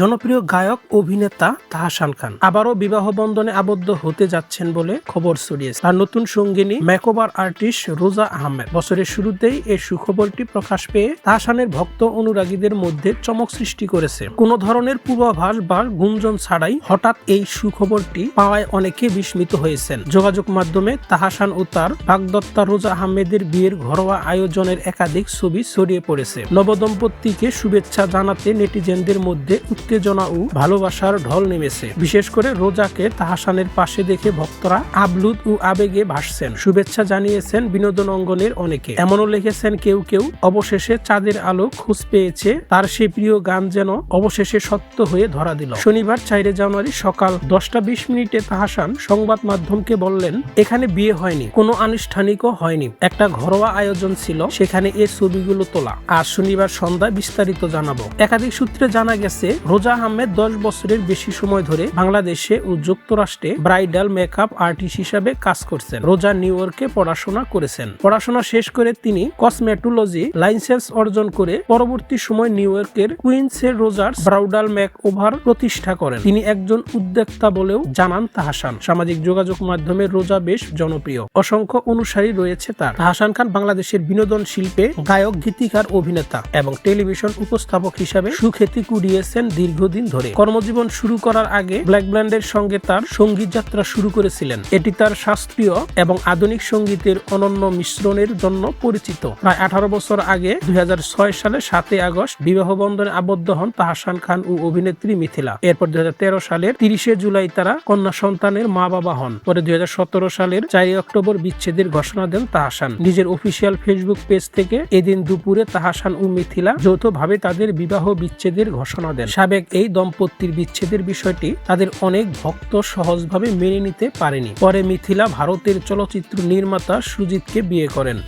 জনপ্রিয় গায়ক, অভিনেতা তাহসান খান। আবারও বিবাহ বন্ধনে আবদ্ধ হতে যাচ্ছেন বলে খবর ছড়িয়েছে। তার নতুন সঙ্গিনী মেকওভার আর্টিস্ট রোজা আহমেদ। বছরের শুরুতেই এই সুখবরটি প্রকাশ পেয়ে তাহসানের ভক্ত অনুরাগীদের মধ্যে চমক সৃষ্টি করেছে। কোনো ধরনের পূর্বাভাস বা গুঞ্জন ছাড়াই হঠাৎ এই সুখবরটি পাওয়ায় অনেকে বিস্মিত হয়েছেন। যোগাযোগ মাধ্যমে তাহাসান ও তার বাগদত্তা রোজা আহমেদের বিয়ের ঘরোয়া আয়োজনের একাধিক ছবি ছড়িয়ে পড়েছে। নবদম্পতিকে শুভেচ্ছা জানাতে নেটিজেনদের মধ্যে উত্তেজনা ও ভালোবাসার ঢল নেমেছে। বিশেষ করে রোজাকে তাহাসানের পাশে দেখে ভক্তরা আবলুদ ও আবেগে ভাসছেন। শুভেচ্ছা জানিয়েছেন বিনোদন অঙ্গনের অনেকে। এমনও লিখেছেন কেউ কেউ, অবশেষে চাঁদের আলো খোঁজ পেয়েছে, তার সেই প্রিয় গান যেন অবশেষে সত্য হয়ে ধরা দিল। শনিবার চাইরে জানুয়ারি সকাল দশটা বিশ মিনিটে তাহাসান সংবাদ মাধ্যমকে বললেন, এখানে বিয়ে হয়নি, কোনো আনুষ্ঠানিকও হয়নি। একটা ঘরোয়া আয়োজন ছিল, সেখানে এ ছবিগুলো তোলা। আর শনিবার সন্ধ্যায় বিস্তারিত জানাব। একাধিক সূত্রে জানা গেছে রোজা আহমেদ দশ বছরের বেশি সময় ধরে বাংলাদেশে ও যুক্তরাষ্ট্রে ব্রাইডাল মেকআপ আর্টিস্ট হিসাবে কাজ করছেন। রোজা নিউ ইয়র্কে পড়াশোনা করেছেন। পড়াশোনা শেষ করে তিনি কসমেটোলজি লাইসেন্স অর্জন করে পরবর্তী সময় নিউ ইয়র্কের কুইন্সের রোজার্স ব্রাউডাল মেক ওভার প্রতিষ্ঠা করেন। তিনি একজন উদ্যোক্তা বলেও জানান তাহাসান। সামাজিক যোগাযোগ মাধ্যমে রোজা বেশ জনপ্রিয়। অসংখ্য অনুসারী রয়েছে তার। তাহাসান খান বাংলাদেশের বিনোদন শিল্পে গায়ক, গীতিকার, অভিনেতা এবং টেলিভিশন উপস্থাপক হিসাবে সুখ্যাতি কুড়িয়েছেন দীর্ঘদিন ধরে কর্মজীবন শুরু করার আগে ব্ল্যাক ব্যান্ডের সঙ্গে তার সংগীত যাত্রা শুরু করেছিলেন। এটি তার শাস্ত্রীয় এবং আধুনিক সঙ্গীতের অনন্য মিশ্রণের জন্য পরিচিত। প্রায় আঠারো বছর আগে দুই সালে সাতই আগস্ট বিবাহ বন্ধনে আবদ্ধ হন তাহসান খান ও অভিনেত্রী মিথিলা। এরপর দুই সালের তিরিশে জুলাই তারা কন্যা সন্তানের মা বাবা হন। পরে দুই হাজার সতেরো সালের চারই অক্টোবর বিচ্ছেদের ঘোষণা দেন তাহসান। নিজের অফিসিয়াল ফেসবুক পেজ থেকে এদিন দুপুরে তাহাসান ও মিথিলা যৌথভাবে তাদের বিবাহ বিচ্ছেদের ঘোষণা দেন। সাবেক এই দম্পতির বিচ্ছেদের বিষয়টি তাদের অনেক ভক্ত সহজভাবে মেনে নিতে পারেনি। পরে মিথিলা ভারতের চলচ্চিত্র নির্মাতা সুজিতকে বিয়ে করেন।